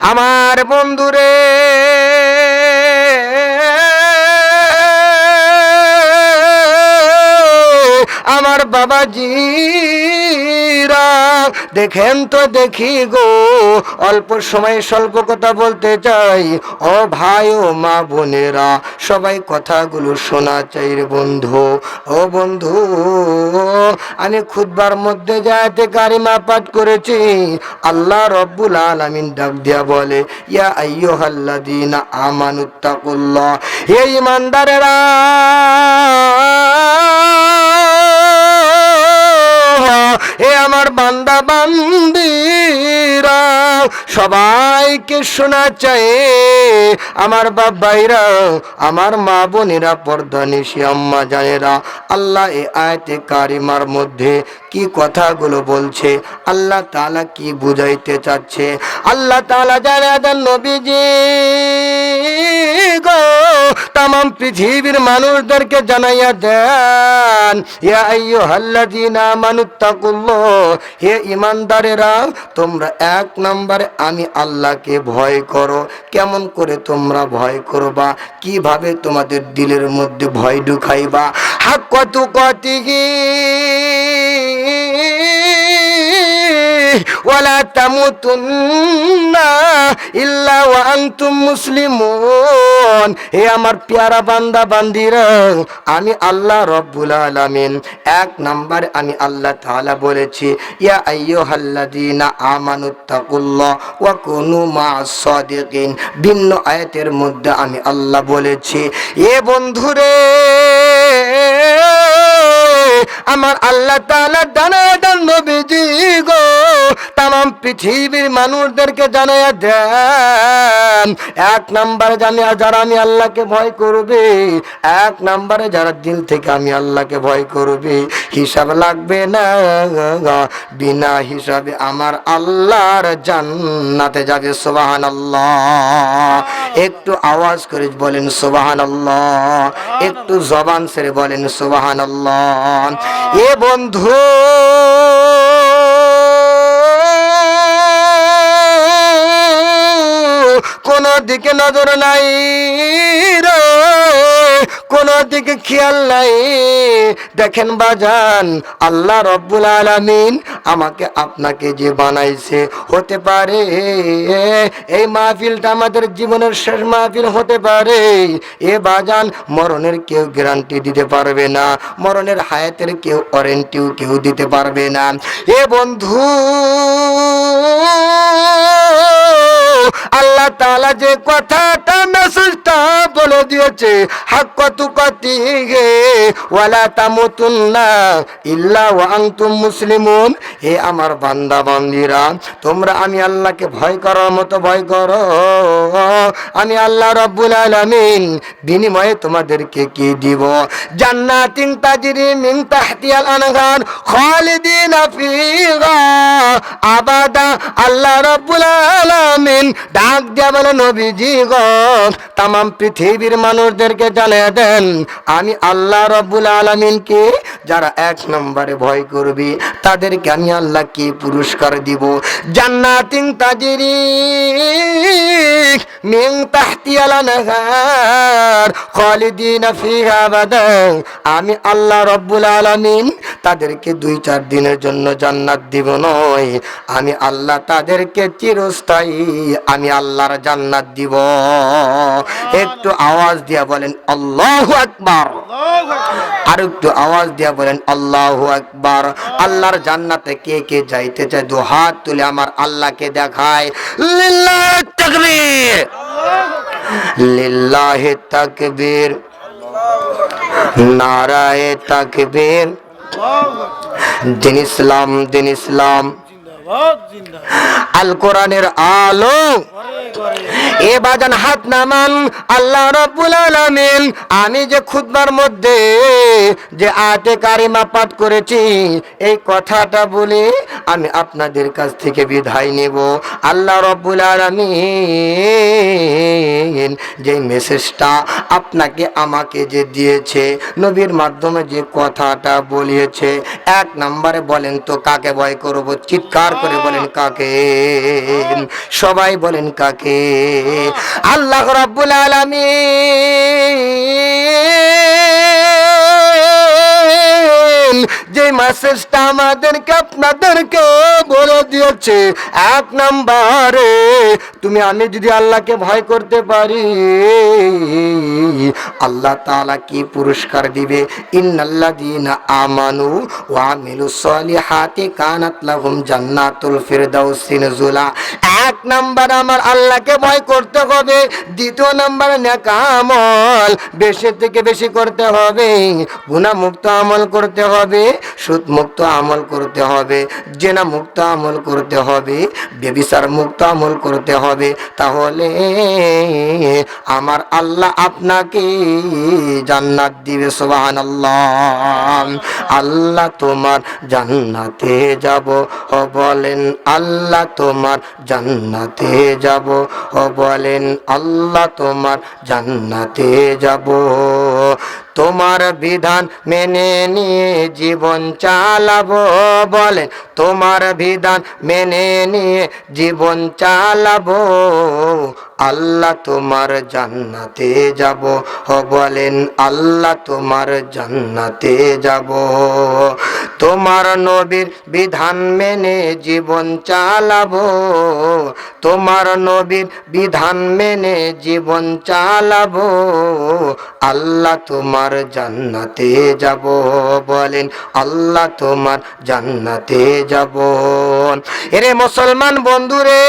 আমার বন্ধুরে আমার বাবাজিরা দেখেন তো দেখি গো, অল্প সময় স্বল্প কথা বলতে চাই। ও ভাই ও মা বোনেরা, সবাই কথাগুলো শোনা চাই রে বন্ধু। ও বন্ধু, আমি খুদবার মধ্যে যাতে কারিমা পাঠ করেছি। আল্লাহ রব্বুল আলামিন ডাক দিয়া বলে, ইয়া আইয়ুহাল্লাযীনা আমানুত্তাকুল্লাহ, হে ইমানদারেরা হে আমার বান্দা বান্দিরা, সবাইকে শোনা চাই। আমার বাবাইরা আমার মা বোনেরা পর্দা নিশি আম্মা জানেরা, আল্লাহ এ আয়তে কারিমার মধ্যে কি কথাগুলো বলছে, আল্লাহ তাআলা কি বুঝাইতে চাচ্ছে? আল্লাহ তাআলা জানে নবীজি গো। পৃথিবীর মানুষদেরকে জানাইয়া দেন, ইয়া আইয়ুহাল্লাযীনা আমানুত্তাকুল্লাহ হে ইমানদারেরা তোমরা এক নম্বরে আমি আল্লাহকে ভয় করো। কেমন করে তোমরা ভয় করবা? কীভাবে তোমাদের দিলের মধ্যে ভয় ঢুকাইবা? হাক কত কতিগি ওয়ালা তামুতুন্না ইল্লা হে আমার পেয়ারা বান্দা, বান্দিরা, আমি আল্লাহ রব্বুল এক নাম্বার আমি আল্লাহ বলেছি, ইয়া ভিন্ন আয়াতের মধ্যে আমি আল্লাহ বলেছি, এ বন্ধুরে, আমার আল্লাহ গো তাম পৃথিবীর মানুষদেরকে জানাইয়া দেন। এক নাম্বারে জানি যারা আমি আল্লাহকে ভয় করবে, এক নাম্বারে যারা দিল থেকে আমি আল্লাহকে ভয় করবে, হিসাব লাগবে না। বিনা হিসাবে আমার আল্লাহর জান্নাতে যাবে সোবাহান একটু আওয়াজ করে বলেন সোবাহান একটু জবান সেরে বলেন সোবাহান এ বন্ধু দিকে নজর নাই রে, কোন দিকে খেয়াল নাই। দেখেন বাজান, আল্লাহ রব্বুল আলামিন আমাকে আপনাকে যে বানাইছে, হতে পারে এই মাহফিলটা আমাদের জীবনের শেষ মাহফিল হতে পারে। এ বাজান, মরণের কেউ গ্যারান্টি দিতে পারবে না, মরণের হায়াতের কেউ ওয়ারেন্টিও কেউ দিতে পারবে না। এ বন্ধু আল্লাহ তাআলা যে কথাটা মেসেজটা বলে দিয়েছে গে ওয়ালা তামুতুন্না ইল্লা মুসলিমুন। হে আমার বান্দা, বান্দিরা, তোমরা আমি আল্লাহকে ভয় করার মতো ভয় করো। আমি আল্লাহ রাব্বুল আলামিন, বিনিময়ে তোমাদেরকে কি দিব? জান্নাতিন তাজরি মিন তাহতিয়াল আনহার খালিদিনা আবাদা আল্লাহ রাব্বুল আলামিন, ডাক দিয়া বলে, নবীজি গো তাম পৃথিবীর মানুষদেরকে জানিয়ে দেন, আমি আল্লাহ রব্বুল আলমিনকে যারা এক নম্বরে ভয় করবে, তাদেরকে আমি আল্লাহ কি পুরস্কার দিব। জান্নাতিং তাজিরি মিন তাহতিয়াল আনহার খালিদিনা ফিহা আবাদা আমি আল্লাহ রব্বুল আলামিন তাদেরকে দুই চার দিনের জন্য জান্নাত দিব নয়। আমি আল্লাহ তাদেরকে চিরস্থায়ী আমি আল্লাহর জান্নাত দিব। একটু আওয়াজ দিয়া বলেন আল্লাহ আকবার। আর একটু আওয়াজ দিয়া বলেন আল্লাহু আকবার। আল্লাহর জান্নাতে কে কে যাইতে চায় দু হাত তুলে আমার আল্লাহকে দেখায়। লিল্লাহ তাকবীর। লিল্লাহি তাকবীর। নারায়ে তাকবীর। দিন ইসলাম দিন ইসলাম। আল কোরআনের আলো। এ বাজান হাত নামান, আল্লাহ রব্বুল আলামিন। আমি যে খুতবার মধ্যে যে আয়াতে কারিমা পাঠ করেছি, এই কথাটা বলে আমি আপনাদের কাছ থেকে বিদায় নেব। আল্লাহ রব্বুল আলামিন যে মেসেজটা আপনাকে আমাকে যে দিয়েছে, নবীর মাধ্যমে যে কথাটা বলিয়েছে এক নম্বরে বলেন তো কাকে ভয় করব? চিৎকার করে বলেন কাকে? সবাই বলেন কাকে? আল্লাহ রাব্বুল আলামিন। মেসেজটা আমাদেরকে আপনাদেরকে বলে দিয়েছে। এক নম্বরে, তুমি আমি যদি আল্লাহকে ভয় করতে পারি, আল্লাহ তাআলা কি পুরস্কার দিবে? আমানু জান্নাতুল এক নাম্বার আমার আল্লাহকে ভয় করতে হবে, দ্বিতীয় নাম্বার নেক আমল বেশি থেকে বেশি করতে হবে গুনাহ মুক্ত আমল করতে হবে। মুক্ত আমল করতে হবে, জেনা মুক্ত আমল করতে হবে, বেবিচার মুক্ত আমল করতে হবে, তাহলে আমার আল্লাহ আপনাকে জান্নাত দিবে সোবাহান আল্লাহ তোমার জান্নাতে যাব, ও বলেন আল্লাহ তোমার জান্নাতে যাব, ও বলেন আল্লাহ তোমার জান্নাতে যাব। তোমার বিধান মেনে নিয়ে জীবন চালাবো বলে তোমার বিধান মেনে নিয়ে জীবন চালাবো। আল্লাহ তোমার জান্নাতে যাব, বলেন, আল্লাহ তোমার জান্নাতে যাব। তোমার নবীর বিধান মেনে জীবন চালাবো। তোমার নবীর বিধান মেনে জীবন চালাবো। আল্লাহ তোমার জান্নাতে যাব বলেন, আল্লাহ তোমার জান্নাতে যাব। এরে মুসলমান বন্ধুরে